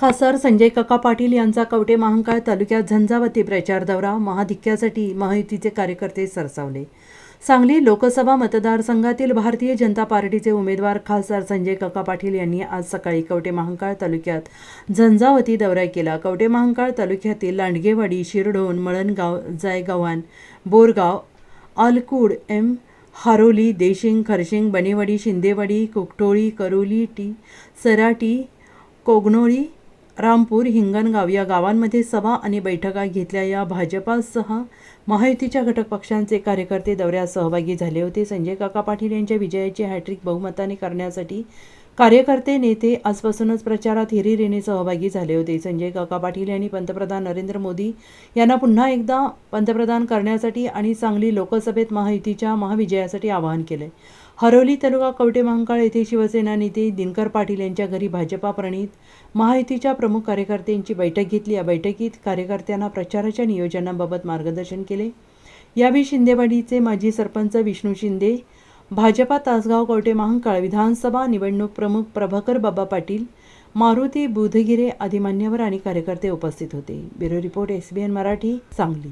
खासदार संजय काका पाटील यांचा कवटे महांकाळ तालुक्यात झंझावती प्रचार दौरा महाधिक्यासाठी महायुतीचे कार्यकर्ते सरसावले. सांगली लोकसभा मतदारसंघातील भारतीय जनता पार्टीचे उमेदवार खासदार संजय काका पाटील यांनी आज सकाळी कवटे महांकाळ तालुक्यात झंझावती दौरा केला. कवटे महांकाळ तालुक्यातील लांडगेवाडी शिरढोण मळणगाव जायगव्हाण बोरगाव आलकूड एम हारोली देशिंग खरशिंग बनेवाडी शिंदेवाडी कुकटोळी करोली टी सराटी कोगनोळी रामपूर हिंगणगाव या गावांमध्ये सभा आणि बैठका घेतल्या. या भाजपासह महायुतीच्या घटक पक्षांचे कार्यकर्ते दौऱ्यात सहभागी झाले होते. संजय काका पाटील यांच्या विजयाची हॅट्रिक बहुमताने करण्यासाठी कार्यकर्ते नेते आजपासूनच प्रचारात हिरिरीने सहभागी झाले होते. संजय काका पाटील यांनी पंतप्रधान नरेंद्र मोदी यांना पुन्हा एकदा पंतप्रधान करण्यासाठी आणि सांगली लोकसभेत महायुतीच्या महाविजयासाठी आवाहन केले. हरोली तालुका कवटे महांकाळ येथे शिवसेना नेते दिनकर पाटील यांच्या घरी भाजपा प्रणित महायुतीच्या प्रमुख कार्यकर्त्यांची बैठक घेतली. या बैठकीत कार्यकर्त्यांना प्रचाराच्या नियोजनाबाबत मार्गदर्शन केले. यावेळी शिंदेवाडीचे माजी सरपंच विष्णू शिंदे भाजपा तासगाव कवटे महांकाळ विधानसभा निवडणूक प्रमुख प्रभाकर बाबा पाटील मारुती बुधगिरे आदी मान्यवर आणि कार्यकर्ते उपस्थित होते. Bureau report S B N Marathi Sangli.